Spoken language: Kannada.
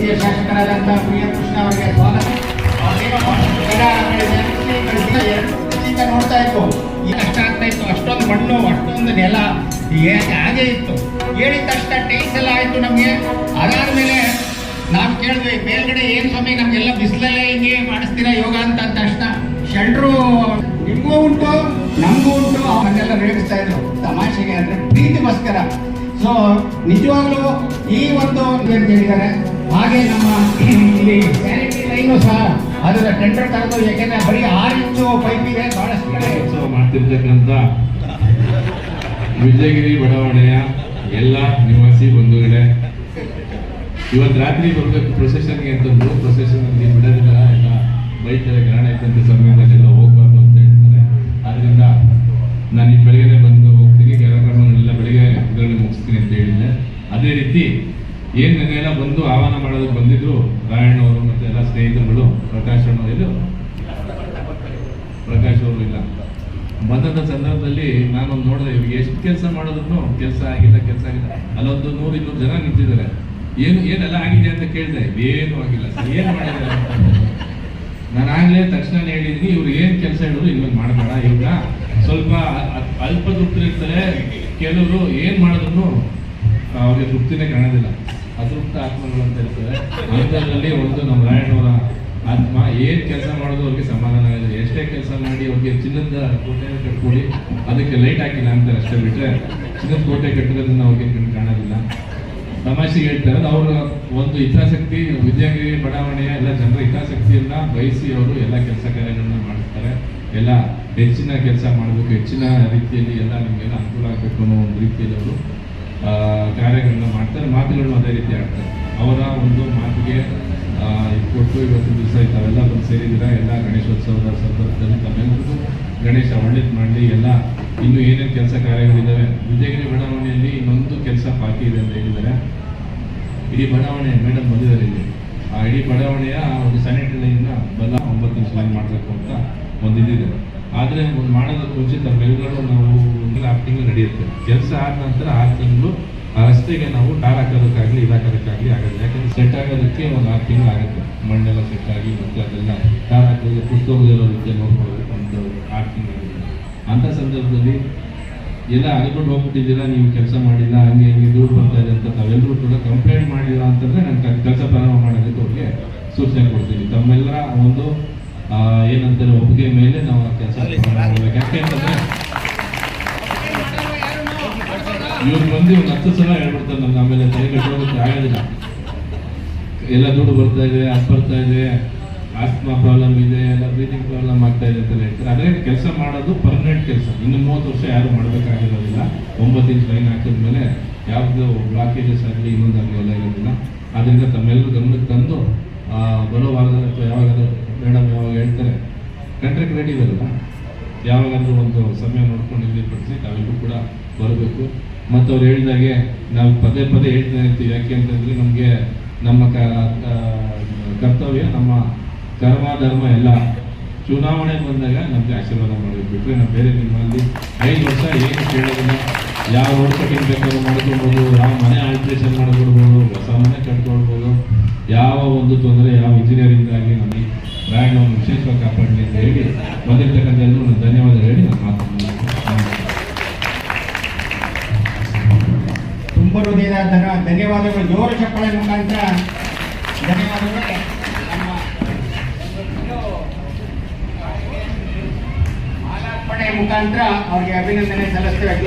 ಜಿಲ್ಲೆಯ ಶಾಸಕರಾದಂಥ ಪ್ರಿಯ ಅವರಿಗೆ ಸ್ವಾಗತ. ನೋಡ್ತಾ ಇತ್ತು ಕಷ್ಟ ಆಗ್ತಾ ಇತ್ತು, ಅಷ್ಟೊಂದು ಮಣ್ಣು, ಅಷ್ಟೊಂದು ನೆಲ ಹಾಗೆ ಇತ್ತು. ಹೇಳಿದ ತಕ್ಷಣ ಟೈಲ್ಸ್ ಎಲ್ಲ ಆಯಿತು ನಮಗೆ. ಅದಾದಮೇಲೆ ನಾವು ಕೇಳಿದ್ವಿ ಮೇಲ್ಗಡೆ ಏನು ಸ್ವಾಮಿ, ನಮಗೆಲ್ಲ ಬಿಸಿಲಲ್ಲೇ ಹಿಂಗೆ ಮಾಡಿಸ್ತೀರಾ ಯೋಗ ಅಂತ ತಕ್ಷಣ ಶೆಲ್ಟ್ರು ನಿಮಗೂ ಉಂಟು, ನಮಗೂ ಉಂಟು. ಅವನ್ನೆಲ್ಲ ರೇಗಿಸ್ತಾ ಇದ್ರು. ತಮಾಷೆಗೆ ಅಂದರೆ ಪ್ರೀತಿಗೋಸ್ಕರ. ಸೊ ನಿಜವಾಗ್ಲೂ ಈ ಒಂದು ಏನು ಹೇಳಿದ್ದಾರೆ ಹಾಗೆ ನಮ್ಮ ಇಲ್ಲಿ ಸ್ಯಾನಿಟರಿ ಲೈನು ಸಹ ಅದರ ಟೆಂಡರ್ ಕರೆದು ಯಾಕೆಂದ್ರೆ ಬರೀ ಆರು ಇಂಚು ಪೈಪ್ ಇದೆ, ಬಹಳಷ್ಟು ಮಾಡ್ತಿರ್ತಕ್ಕಂಥ ವಿಜಯಗಿರಿ ಬಡಾವಣೆಯ ಎಲ್ಲ ನಿವಾಸಿ ಬಂಧುಗಳೇ, ಇವತ್ತು ರಾತ್ರಿ ಬರಬೇಕು ಪ್ರೊಸೆಷನ್ಗೆ ಅಂತಂದು ಪ್ರೊಸೆಷನ್ ಅಲ್ಲಿ ಬಿಡೋದಿಲ್ಲ ಎಲ್ಲ ಬೈತಾರೆ ಗ್ರಹಣ ಐತಂತ ಸಮಯದಲ್ಲೆಲ್ಲ ಹೋಗ್ಬಾರ್ದು ಅಂತ ಹೇಳ್ತಾರೆ. ಆದ್ದರಿಂದ ನಾನು ಈ ಬೆಳಗ್ಗೆ ಬಂದು ಹೋಗ್ತೀನಿ, ಕಾರ್ಯಕ್ರಮಗಳೆಲ್ಲ ಬೆಳಿಗ್ಗೆ ಮುಗಿಸ್ತೀನಿ ಅಂತ ಹೇಳಿದ್ದೆ. ಅದೇ ರೀತಿ ಏನ್ ನೆನ್ನೆಲ್ಲ ಬಂದು ಆಹ್ವಾನ ಮಾಡೋದಕ್ಕೆ ಬಂದಿದ್ರು ರಾಯಣ್ಣ ಅವರು ಮತ್ತೆ ಎಲ್ಲ ಸ್ನೇಹಿತರುಗಳು, ಪ್ರಕಾಶ್ ಅಣ್ಣ ಇದು ಪ್ರಕಾಶ್ ಅವರು ಇಲ್ಲ. ಬಂದಂತ ಸಂದರ್ಭದಲ್ಲಿ ನಾನು ನೋಡಿದೆ ಇವ್ರಿಗೆ ಎಷ್ಟು ಕೆಲಸ ಮಾಡೋದ್ರು ಕೆಲಸ ಆಗಿಲ್ಲ ಕೆಲಸ ಆಗಿಲ್ಲ. ಅಲ್ಲೊಂದು ನೂರು ಇನ್ನೂರು ಜನ ನಿಂತಿದ್ದಾರೆ. ಏನು, ಏನೆಲ್ಲ ಆಗಿದೆ ಅಂತ ಕೇಳಿದೆ. ಏನು ಆಗಿಲ್ಲ. ಏನು ಮಾಡಿದ್ದಾರೆ ನಾನು ಆಗ್ಲೇ ತಕ್ಷಣ ಹೇಳಿದ್ದೀನಿ, ಇವ್ರು ಏನು ಕೆಲಸ ಹೇಳಿದ್ರು ಇನ್ನೊಂದು ಮಾಡಬೇಡ ಇವಾಗ ಸ್ವಲ್ಪ ಅಲ್ಪ ಇರ್ತಾರೆ ಕೆಲವರು ಏನು ಮಾಡಿದ್ರು ಅವ್ರಿಗೆ ತೃಪ್ತಿನೇ ಕಾಣೋದಿಲ್ಲ. ಅತೃಪ್ತ ಆತ್ಮಗಳು ಅಂತ ಇರ್ತದೆ. ಅಂಥದ್ರಲ್ಲಿ ಒಂದು ನಮ್ಮ ರಾಯಣ್ಣವರ ಆತ್ಮ ಏನು ಕೆಲಸ ಮಾಡೋದು ಅವ್ರಿಗೆ ಸಮಾಧಾನ ಆಗಿದೆ ಎಷ್ಟೇ ಕೆಲಸ ಮಾಡಿ ಅವ್ರಿಗೆ ಚಿನ್ನದ ಕೋಟೆ ಕಟ್ಕೊಡಿ ಅದಕ್ಕೆ ಲೈಟ್ ಹಾಕಿಲ್ಲ ಅಂತಾರೆ ಅಷ್ಟೇ ಬಿಟ್ಟರೆ ಚಿನ್ನದ ಕೋಟೆ ಕಟ್ಟಿರೋದನ್ನ ಅವ್ರಿಗೆ ಕಾಣೋದಿಲ್ಲ. ತಮಾಷೆಗೆ ಹೇಳ್ತಾರೆ ಅವರ ಒಂದು ಹಿತಾಸಕ್ತಿ ವಿದ್ಯಾಗಿರಿ ಬಡಾವಣೆಯ ಎಲ್ಲ ಜನರ ಹಿತಾಸಕ್ತಿಯನ್ನ ಬಯಸಿ ಅವರು ಎಲ್ಲ ಕೆಲಸ ಕಾರ್ಯಗಳನ್ನ ಮಾಡ್ತಾರೆ ಎಲ್ಲ ಹೆಚ್ಚಿನ ಕೆಲಸ ಮಾಡಬೇಕು, ಹೆಚ್ಚಿನ ರೀತಿಯಲ್ಲಿ ಎಲ್ಲ ನಿಮಗೆಲ್ಲ ಅನುಕೂಲ ಆಗಬೇಕು ಅನ್ನೋ ಒಂದು ರೀತಿಯಲ್ಲಿ ಅವರು ಕಾರ್ಯಗಳನ್ನ ಮಾಡ್ತಾರೆ, ಮಾತುಗಳನ್ನು ಅದೇ ರೀತಿ ಆಡ್ತಾರೆ. ಅವರ ಒಂದು ಮಾತಿಗೆ ಕೊಟ್ಟು ಇವತ್ತು ದಿವಸ ತಾವೆಲ್ಲ ಬಂದು ಸೇರಿದ್ದೀರಾ? ಎಲ್ಲ ಗಣೇಶೋತ್ಸವದ ಸಂದರ್ಭದಲ್ಲಿ ತಮ್ಮೆಲ್ಲರಿಗೂ ಗಣೇಶ ಒಳ್ಳೇದು ಮಾಡಲಿ, ಎಲ್ಲ ಇನ್ನೂ ಏನೇನು ಕೆಲಸ ಕಾರ್ಯಗಳಿದ್ದಾವೆ ವಿಜಯಗಿರಿ ಬಡಾವಣೆಯಲ್ಲಿ ಇನ್ನೊಂದು ಕೆಲಸ ಬಾಕಿ ಇದೆ ಅಂತ ಹೇಳಿದ್ದಾರೆ. ಇಡೀ ಬಡಾವಣೆ ಮೇಡಮ್ ಬಂದಿದ್ದಾರೆ ಇಲ್ಲಿ. ಆ ಇಡೀ ಬಡಾವಣೆಯ ಒಂದು ಸ್ಯಾನಿಟರಿ ಲೈನ್ನ ಬಲ ಒಂಬತ್ತು ನಿಮಿಷ ಲೈನ್ ಮಾಡಬೇಕು ಅಂತ ಒಂದು ಇದಿದೆ ಆದರೆ ಒಂದು ಮಾಡೋದಕ್ಕೆ ಮುಂಚೆ ತಮ್ಮೆಲ್ಲರೂ ನಾವು ತಿಂಗಳು ನಡೆಯುತ್ತೆ. ಕೆಲಸ ಆದ ನಂತರ ಆರು ತಿಂಗಳು ಆ ರಸ್ತೆಗೆ ನಾವು ಟಾರ್ ಹಾಕೋದಕ್ಕಾಗಲಿ ಇದಾಕೋದಕ್ಕಾಗಲಿ ಆಗುತ್ತೆ ಯಾಕಂದ್ರೆ ಸೆಟ್ ಆಗೋದಕ್ಕೆ ಒಂದು ಆರು ತಿಂಗಳು ಆಗುತ್ತೆ. ಮಣ್ಣೆಲ್ಲ ಸೆಟ್ ಆಗಿ ಮತ್ತೆ ಅದೆಲ್ಲ ಟಾರ್ ಹಾಕೋದು ಪುಸ್ತಕದಿರೋ ರೀತಿ ನೋಡ್ಕೊಳ್ಬೇಕು ಒಂದು ಆರು ತಿಂಗಳು ಅಂಥ ಸಂದರ್ಭದಲ್ಲಿ ಎಲ್ಲ ಅನ್ಕೊಂಡು ಹೋಗ್ಬಿಟ್ಟಿದ್ದೀರಾ? ನೀವು ಕೆಲಸ ಮಾಡಿಲ್ಲ, ಹಂಗೆ ಹಿಂಗೆ ದುಡ್ಡು ಬರ್ತಾ ಇದೆ ಅಂತ ತಾವೆಲ್ಲರೂ ಕೂಡ ಕಂಪ್ಲೇಂಟ್ ಮಾಡಿಲ್ಲ ಅಂತಂದ್ರೆ ನಾನು ಕೆಲಸ ಪ್ರಾರಂಭ ಮಾಡೋದಕ್ಕೆ ಅವ್ರಿಗೆ ಸೂಚನೆ ಕೊಡ್ತೀನಿ. ತಮ್ಮೆಲ್ಲರ ಒಂದು ಏನಂತಾರೆ, ಒಪ್ಪಿಗೆ ಮೇಲೆ ನಾವು ಕೆಲಸ ಯಾಕೆ ಅಂತಂದ್ರೆ ಇವ್ರು ಬಂದು ಒಂದು ಹತ್ತು ಸಲ ಹೇಳ್ಬಿಡ್ತಾರೆ ನಮ್ಗೆ, ಆಮೇಲೆ ತಲೆ ಕಟ್ಟೋದಕ್ಕೆ ಆಗೋದಿಲ್ಲ ಎಲ್ಲ ದುಡ್ಡು ಬರ್ತಾ ಇದೆ ಅದು ಬರ್ತಾ ಇದೆ, ಆಸ್ಮಾ ಪ್ರಾಬ್ಲಮ್ ಇದೆ, ಎಲ್ಲ ಬ್ರೀತಿಂಗ್ ಪ್ರಾಬ್ಲಮ್ ಆಗ್ತಾ ಇದೆ ಅಂತ ಹೇಳ್ತಾರೆ. ಆದರೆ ಕೆಲಸ ಮಾಡೋದು ಪರ್ಮನೆಂಟ್ ಕೆಲಸ. ಇನ್ನು ಮೂವತ್ತು ವರ್ಷ ಯಾರು ಮಾಡಬೇಕಾಗಿರೋದಿಲ್ಲ. ಒಂಬತ್ತು ಇಂಚ್ ಲೈನ್ ಹಾಕಿದ್ಮೇಲೆ ಯಾವುದು ಬ್ಲಾಕೇಜಸ್ ಆಗಲಿ ಇನ್ನೊಂದಾಗಲಿ ಎಲ್ಲ ಇರೋದಿಲ್ಲ. ಆದ್ದರಿಂದ ತಮ್ಮೆಲ್ಲರೂ ಗಮನಕ್ಕೆ ತಂದು ಬರೋ ವಾರದಲ್ಲಿ ಅಥವಾ ಯಾವಾಗಾದ್ರೂ ಮೇಡಮ್ ಯಾವಾಗ ಹೇಳ್ತಾರೆ ಕಂಟ್ರಿ ರೆಡಿ ಇರಲ್ಲ ಯಾವಾಗಾದ್ರೂ ಒಂದು ಸಮಯ ನೋಡ್ಕೊಂಡು ನಿಗದಿಪಡಿಸಿ ತಾವೆಲ್ಲರೂ ಕೂಡ ಬರಬೇಕು. ಮತ್ತು ಅವ್ರು ಹೇಳಿದಾಗೆ ನಾವು ಪದೇ ಪದೇ ಹೇಳ್ತಾ ಇರ್ತೀವಿ, ಯಾಕೆ ಅಂತಂದರೆ ನಮಗೆ ನಮ್ಮ ಕ ಕರ್ತವ್ಯ ನಮ್ಮ ಕರ್ಮ, ಧರ್ಮ ಎಲ್ಲ ಚುನಾವಣೆ ಬಂದಾಗ ನಮಗೆ ಆಶೀರ್ವಾದ ಮಾಡಬೇಕು ಬಿಟ್ಟರೆ ನಾವು ಬೇರೆ ನಿಮ್ಮಲ್ಲಿ ಐದು ವರ್ಷ ಏನು ಕೇಳೋದಿಲ್ಲ. ಯಾವ ರೋಡ್ ಕಟ್ಟಿಂಗ್ ಬೇಕಾದ್ರೂ ಮಾಡ್ಕೊಳ್ಬೋದು ಯಾವ ಮನೆ ಆಲ್ಟ್ರೇಷನ್ ಮಾಡ್ಕೊಡ್ಬೋದು, ಹೊಸ ಮನೆ ಕಟ್ಕೊಳ್ಬೋದು. ಯಾವ ಒಂದು ತೊಂದರೆ ಯಾವ ಇಂಜಿನಿಯರಿಂಗ್ ಆಗಿ ನಮಗೆ ಬ್ರ್ಯಾಂಡ್ ವಿಶೇಷವಾಗಿ ಕಾಪಾಡಲಿ ಅಂತ ಹೇಳಿ ಬಂದಿರ್ತಕ್ಕಂಥ ಎಲ್ಲರೂ ಧನ್ಯವಾದ ಹೇಳಿ ನಾನು ಮಾತನ್ನು ತುಂಬ ಧನ್ಯವಾದಗಳು. ಜೋರು ಚಪ್ಪಳೆ ಮುಖಾಂತರ ಧನ್ಯವಾದಗಳು. ಮಾಲಾರ್ಪಣೆ ಮುಖಾಂತರ ಅವ್ರಿಗೆ ಅಭಿನಂದನೆ ಸಲ್ಲಿಸ್ತೇವೆ.